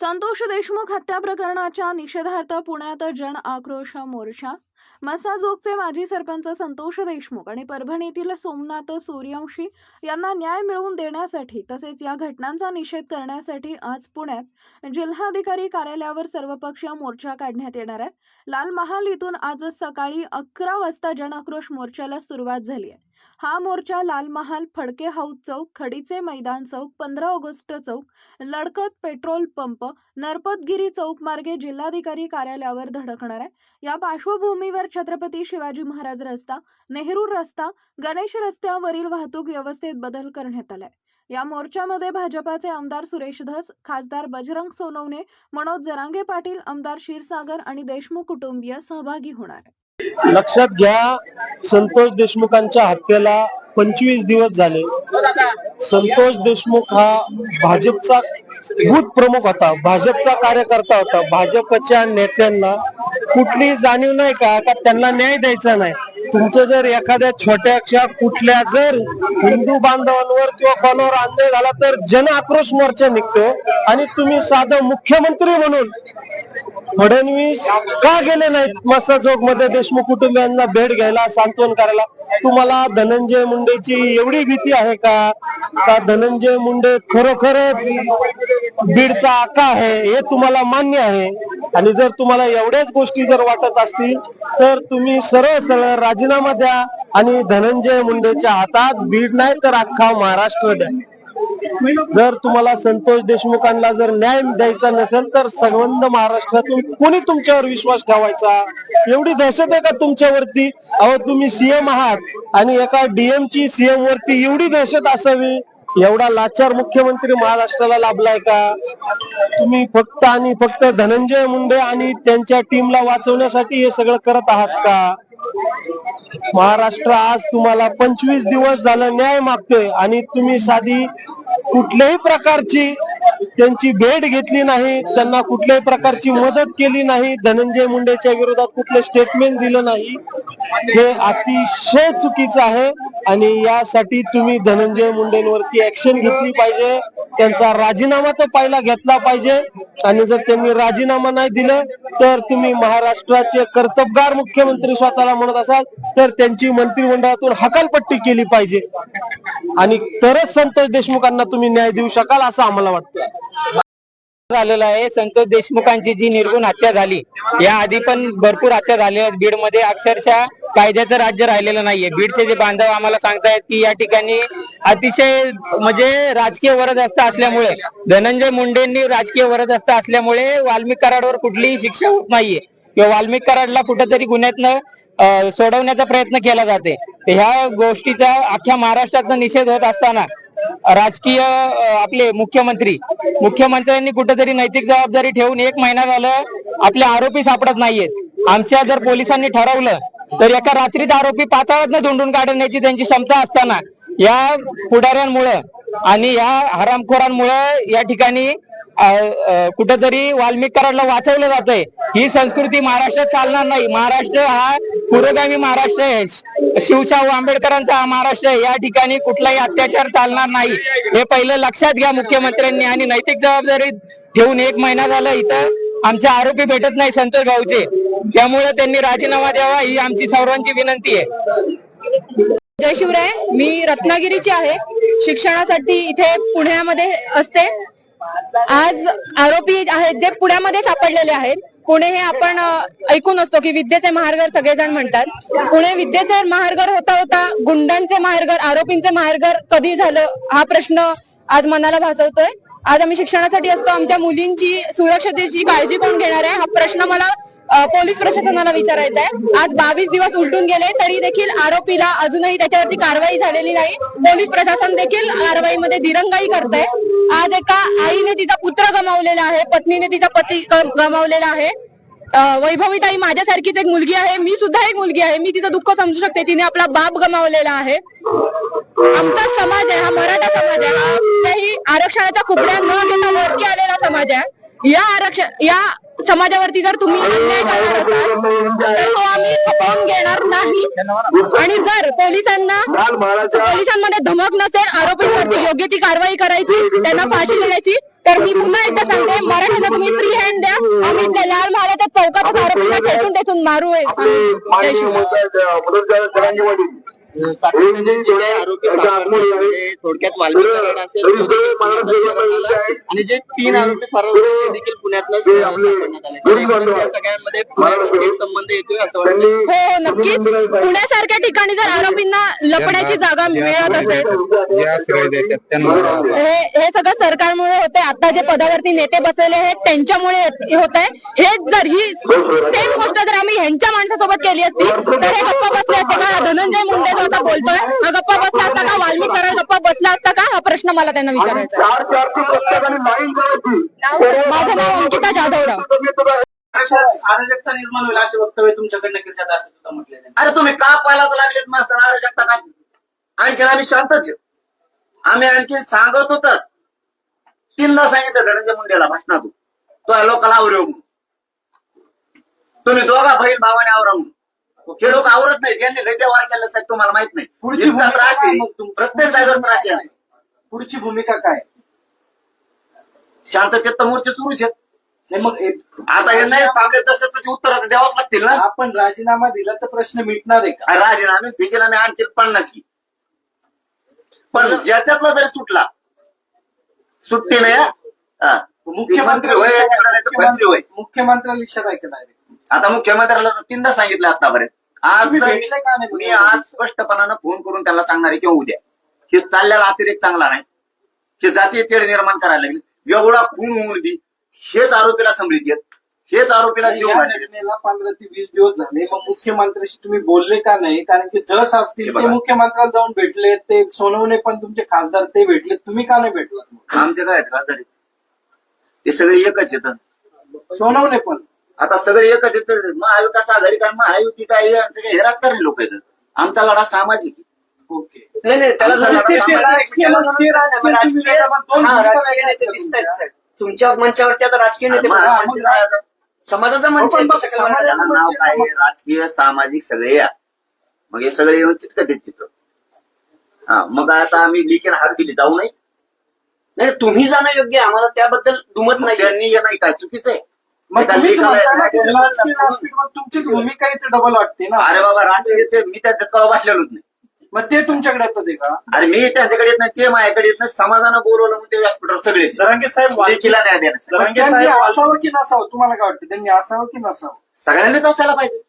संतोष देशमुख हत्या प्रकरणाच्या निषेधार्थ पुण्यात जन आक्रोश मोर्चा मसाजोगचे माजी सरपंच संतोष देशमुख आणि परभणीतील सोमनाथ सूर्यवंशी यांना न्याय मिळवून देण्यासाठी तसेच या घटनांचा निषेध करण्यासाठी आज पुण्यात जिल्हाधिकारी कार्यालयावर सर्वपक्षीय मोर्चा काढण्यात येणार आहे. लाल महाल इथून आज सकाळी अकरा वाजता जनाक्रोश मोर्चाला सुरुवात झाली आहे. हा मोर्चा लाल महाल फडके हाऊस चौक खडीचे मैदान चौक पंधरा ऑगस्ट चौक लडकत पेट्रोल पंप नरपतगिरी चौक मार्गे जिल्हाधिकारी कार्यालयावर धडकणार आहे. या पार्श्वभूमीवर छत्रपती शिवाजी महाराज रस्ता नेहरू रस्ता गणेश रस्त्यावरील वाहतूक व्यवस्थेत बदल करण्यात आलाय. या मोर्चामध्ये भाजपाचे आमदार सुरेश धस खासदार बजरंग सोनवणे मनोज जरांगे पाटील आमदार क्षीरसागर आणि देशमुख कुटुंबीय सहभागी होणार आहे लक्षात घ्या संतोष देशमुखांच्या हत्येला पंचवीस दिवस झाले. संतोष देशमुख हा भाजपचा भूत प्रमुख होता भाजपचा कार्यकर्ता होता. भाजपच्या नेत्यांना कुठली जाणीव नाही का का त्यांना न्याय द्यायचा नाही. तुमचं जर एखाद्या छोट्याशा कुठल्या जर हिंदू बांधवांवर किंवा कोणावर अन्याय झाला तर जन आक्रोश मोर्चा निघतो आणि तुम्ही साधं मुख्यमंत्री म्हणून फडणवीस का गेले नाहीत? मसा चौकमध्ये देशमुख कुटुंबियांना भेट घ्यायला सांत्वन करायला. तुम्हाला धनंजय मुंडेची एवढी भीती आहे का? का धनंजय मुंडे खरोखरच बीडचा आका आहे हे तुम्हाला मान्य आहे? आणि जर तुम्हाला एवढ्याच गोष्टी जर वाटत असतील तर तुम्ही सरळ सरळ राजीनामा द्या आणि धनंजय मुंडेच्या हातात बीड नाही तर अख्खा महाराष्ट्र द्या. जर तुम्हाला संतोष देशमुखांना जर न्याय द्यायचा नसेल तर संबंध महाराष्ट्रातून कोणी तुमच्यावर विश्वास ठेवायचा? एवढी दहशत आहे का तुमच्यावरती? अहो तुम्ही सीएम आहात आणि एका डीएम ची सीएम वरती एवढी दहशत असावी? एवढा लाचार मुख्यमंत्री महाराष्ट्राला लाभलाय का? तुम्ही फक्त आणि फक्त धनंजय मुंडे आणि त्यांच्या टीमला वाचवण्यासाठी हे सगळं करत आहात का? महाराष्ट्र आज तुम्हाला पंचवीस दिवस झालं न्याय मागतोय आणि तुम्ही साधी कुठल्याही प्रकारची त्यांची भेट घेतली नाही त्यांना कुठल्याही प्रकारची मदत केली नाही धनंजय मुंडेच्या विरोधात कुठलं स्टेटमेंट दिलं नाही हे अतिशय चुकीचं आहे आणि यासाठी तुम्ही धनंजय मुंडेंवरती ऍक्शन घेतली पाहिजे. त्यांचा राजीनामा तर पहिला घेतला पाहिजे. आणि जर त्यांनी राजीनामा नाही दिलं तर तुम्ही महाराष्ट्राचे कर्तबगार मुख्यमंत्री स्वतःला म्हणत असाल तर त्यांची मंत्रिमंडळातून हकालपट्टी केली पाहिजे. आणि तरच संतोष देशमुखांना तुम्ही न्याय देऊ शकाल असं आम्हाला वाटतं झालेलं आहे. संतोष देशमुखांची जी निर्गुण हत्या झाली या आधी पण भरपूर हत्या झाल्या बीडमध्ये अक्षरशः कायद्याचं राज्य राहिलेलं नाहीये. बीडचे जे बांधव आम्हाला सांगतायत की या ठिकाणी अतिशय म्हणजे राजकीय वरदहस्त असल्यामुळे धनंजय मुंडेंनी राजकीय वरदहस्त असल्यामुळे वाल्मिक कराडवर कुठलीही शिक्षा होत नाहीये. किंवा वाल्मिक कराडला कुठेतरी गुन्ह्यातनं सोडवण्याचा प्रयत्न केला जाते. ह्या गोष्टीचा अख्ख्या महाराष्ट्रातनं निषेध होत असताना राजकीय आपले मुख्यमंत्री मुख्यमंत्र्यांनी कुठेतरी नैतिक जबाबदारी ठेवून एक महिना झालं आपले आरोपी सापडत नाहीयेत. आमच्या जर पोलिसांनी ठरवलं तर एका रात्रीत आरोपी पाताळात धुंडून काढण्याची त्यांची क्षमता असताना या पुढाऱ्यांमुळं आणि या हरामखोरांमुळं या ठिकाणी कुठंतरी वाल्मिक कराडला वाचवलं जातंय. ही संस्कृती महाराष्ट्रात चालणार नाही. महाराष्ट्र हा पुरोगामी महाराष्ट्र आहे. शिवशाहू आंबेडकरांचा हा महाराष्ट्र आहे. या ठिकाणी कुठलाही अत्याचार चालणार नाही. हे पहिलं लक्षात घ्या मुख्यमंत्र्यांनी आणि नैतिक जबाबदारी ठेवून एक महिना झाला इथं आमचे आरोपी भेटत नाही संतोष भाऊचे. त्यामुळे त्यांनी राजीनामा द्यावा ही आमची सर्वांची विनंती आहे. जय शिवराय मी रत्नागिरीची आहे. शिक्षणासाठी इथे पुण्यामध्ये असते. आज आरोपी आहेत जे पुण्यामध्ये सापडलेले आहेत. पुणे हे आपण ऐकून असतो की विद्येचे महारगर सगळेजण म्हणतात. पुणे विद्येचे महारगर होता होता गुंडांचे महारगर आरोपींचे महारगर कधी झालं हा प्रश्न आज मनाला भासवतोय. आज आम्ही शिक्षणासाठी असतो. आमच्या मुलींची सुरक्षतेची काळजी कोण घेणार आहे? हा प्रश्न मला पोलीस प्रशासनाला विचारायचं आहे. आज बावीस दिवस उलटून गेले तरी देखील आरोपीला अजूनही त्याच्यावरती कारवाई झालेली नाही. पोलीस प्रशासन देखील कारवाईमध्ये दिरंगाई करत आहे आज एका आईने तिचा पुत्र गमावलेला आहे पत्नीने तिचा पती गमावलेला आहे. वैभवी वैभवीताई माझ्यासारखीच एक मुलगी आहे मी सुद्धा एक मुलगी आहे मी तिचं दुःख समजू शकते तिने आपला बाप गमावलेला आहे. आमचा समाज आहे हा मराठा समाज आहे हा कुठल्याही आरक्षणाच्या कुपड्या न घेता वरती आलेला समाज आहे. या आरक्षण या समाजावरती जर तुम्ही अन्याय करणार असाल तर तो आम्ही खपवून घेणार नाही. आणि जर पोलिसांना पोलिसांमध्ये धमक नसेल आरोपींवरती योग्य ती कारवाई करायची त्यांना फाशी देण्याची तर मी पुन्हा एकदा सांगते मराठीला तुम्ही फ्री हँड द्या. आम्ही त्या लाल महालाच्या चौकातच आरोपींना ठेचून ठेचून मारू सापडले, म्हणजे थोडक्यात वाल्मिकी कराड असेल, आणि जे तीन आरोपी फरार होते ते देखील आले. तर एकूणच या सगळ्यांमध्ये पुण्याचा थेट संबंध येतोय असं वाटतं हो हो नक्कीच. पुण्यासारख्या ठिकाणी जर आरोपींना लपण्याची जागा मिळत असेल हे हे सगळं सरकारमुळे होते आता जे पदावरती नेते बसलेले आहेत त्यांच्यामुळे होत आहे हेच जर ही सेम गोष्ट जर आम्ही ह्यांच्या माणसासोबत केली असती तर हे गप्पा बसले असते का? हा धनंजय मुंडे जो आता बोलतोय हा गप्पा बसला असता का? वाल्मिक कराड गप्पा बसला असता का? हा प्रश्न मला त्यांना विचारायचा आहे. माझं नाव अंकिता जाधवराव अराजकता निर्माण होईल असे वक्तव्य तुमच्याकडनं केलं असं सुद्धा म्हटलेलं. अरे तुम्ही का पालाच लागलेत मग सर अराजकता काय? आणखीन आम्ही शांतच आहे. आम्ही आणखी सांगत होत. तीनदा सांगितलं धनंजय मुंडेला भाषणातून. तो आवरेव म्हणून. तुम्ही दोघा बहीण भावाने आवरा म्हणून. हे लोक आवरत नाहीत. यांनी लय देवार केलं साहेब तुम्हाला माहीत नाही. पुढची त्रास आहे? प्रत्येक जागेवर त्रास आहे. पुढची भूमिका काय? शांततेत तर मोर्चे सुरूच आहेत. नाही मग एक- आता हे नाही थांबले तसं तशी उत्तर द्यावंच लागतील ना. आपण राजीनामा दिला तर प्रश्न मिटणार आहे का? राजीनामे बिजीनामे आणखी पन्नास की पण ज्याच्यातला जरी सुटला सुट्टी नाही हा. हा. ती मंत्री होय याच्याकडे नाही तर मंत्री होय. मुख्यमंत्र्याला इशारा केला आहे आता मुख्यमंत्र्याला तर तीनदा सांगितलं आतापर्यंत. आज तुम्ही तर भेटले का नाही? मी आज स्पष्टपणानं फोन करून त्याला सांगणार आहे किंवा उद्या हे चाललेला अतिरेक चांगला नाही. हे जातीय तेढ निर्माण करायला लागले. एवढा खून होऊन बी हेच आरोपीला संभळीत येत हेच आरोपीला जीव या. घटनेला पंधरा ते वीस दिवस झाले. मग मुख्यमंत्र्याशी तुम्ही बोलले का नाही? कारण की हे असतील बघा. ते मुख्यमंत्र्याला जाऊन भेटले. ते सोनवणे पण तुमचे खासदार ते भेटले. तुम्ही का नाही भेटलात? आमचे काय आहेत? खासदार ते सगळे एकच येतात सोनवणे पण. आता सगळे एकच येतात महाविकास आघाडी काय महायुती काय हे यांचे काय हे राजकारणी लोक आहेत. आमचा लढा सामाजिक आहे. ओके. नाही नाही त्याला ते राजकीय- हा, नेते दिसत आहेत तुमच्या. साहेब तुमच्या मंचावरती आता राजकीय नेते? समाजाचा हो, मंच नाव काय आहे? राजकीय सामाजिक सगळे या. मग हे सगळे येऊन चिटकत आहेत तिथं. हा मग आता आम्ही लिखीन हात दिली जाऊ नये नाही तुम्ही जाणं योग्य आम्हाला त्याबद्दल दुमत नाही त्यांनी हे नाही काय चुकीचं आहे. तुमचीच भूमिका इथे डबल वाटते ना. अरे बाबा राजकीय मी त्याच्यात कवा बसलेलोच नाही. मग ते तुमच्याकडे येतात आहे का? अरे मी त्यांच्याकडे येत नाही ते माझ्याकडे येत नाही. समाजानं बोलवलं मग ते व्यासपीठावर सगळे येतात. जरांगे साहेब लेखीला न्याय देण्यासाठी. मग त्यांनी असावं की नसावं? तुम्हाला काय वाटतं? त्यांनी असावं की नसावं? सगळ्यांनीच असायला पाहिजे.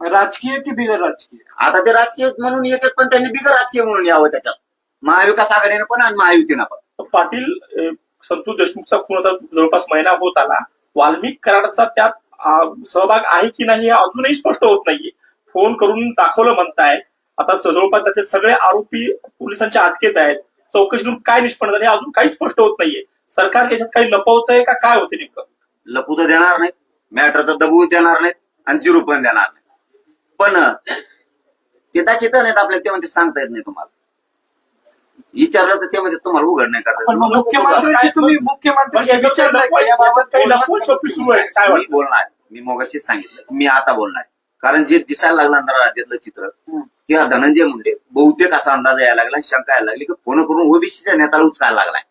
राजकीय की बिगर राजकीय? आता ते राजकीय म्हणून येतात पण त्यांनी बिगर राजकीय म्हणून यावं त्याच्यात महाविकास आघाडीनं पण आणि महायुतीनं पण. पाटील अ, संतोष देशमुखचा खून आता जवळपास महिना होत आला. वाल्मिक कराडचा त्यात आ, सहभाग आहे की नाही हे अजूनही स्पष्ट होत नाहीये. फोन करून दाखवलं म्हणताय आता जवळपास त्याचे सगळे आरोपी पोलिसांच्या अटकेत आहेत. चौकशीतून काय निष्पन्न झाले अजून काही स्पष्ट होत नाहीये. सरकार याच्यात काही लपवतंय का काय होते नेमकं? लपू तर देणार नाहीत. मॅटर तर दबवू देणार नाहीत आणि जिरू पण देणार नाहीत. पण ते दाखित नाहीत आपल्याला ते म्हणजे सांगता येत नाही तुम्हाला. विचारलं तर ते म्हणजे तुम्हाला उघड नाही. पण मग करता मुख्यमंत्र्याशी तुम्ही मुख्यमंत्र्याशी पण याच्यात विचारलंय का? काही याबाबत काही लपवून छपी सुरू आहे. काय मी वाटतं? बोलणार. मी मोगाशीच सांगितलं. मी आता बोलणार. कारण जे दिसायला लागलं अंधारा राज्यातलं चित्र. हा धनंजय मुंडे बहुतेक असा अंदाज यायला लागला शंका यायला लागली की फोन करून ओबीसीच्या नेत्याला उचकायला लागलाय.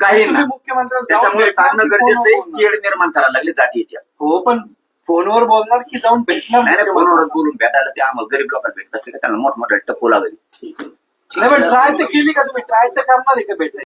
काही तुम्ही ना मुख्यमंत्र्याला जाऊन त्याच्यामुळे सांगणं गरजेचं फोनवर आहे बोलणार? की तेढ निर्माण करायला लागली जातीच्या हो पण फोनवर बोलणार की जाऊन भेटणार नाही नाही? फोनवरच बोलून भेटायला ते आम्हाला गरीब लोकांना भेटत असले का त्यांना मोठमोठ्या टप्पू लागली. नाही ट्राय तर केली का तुम्ही? ट्राय तर करणार आहे का भेटायला?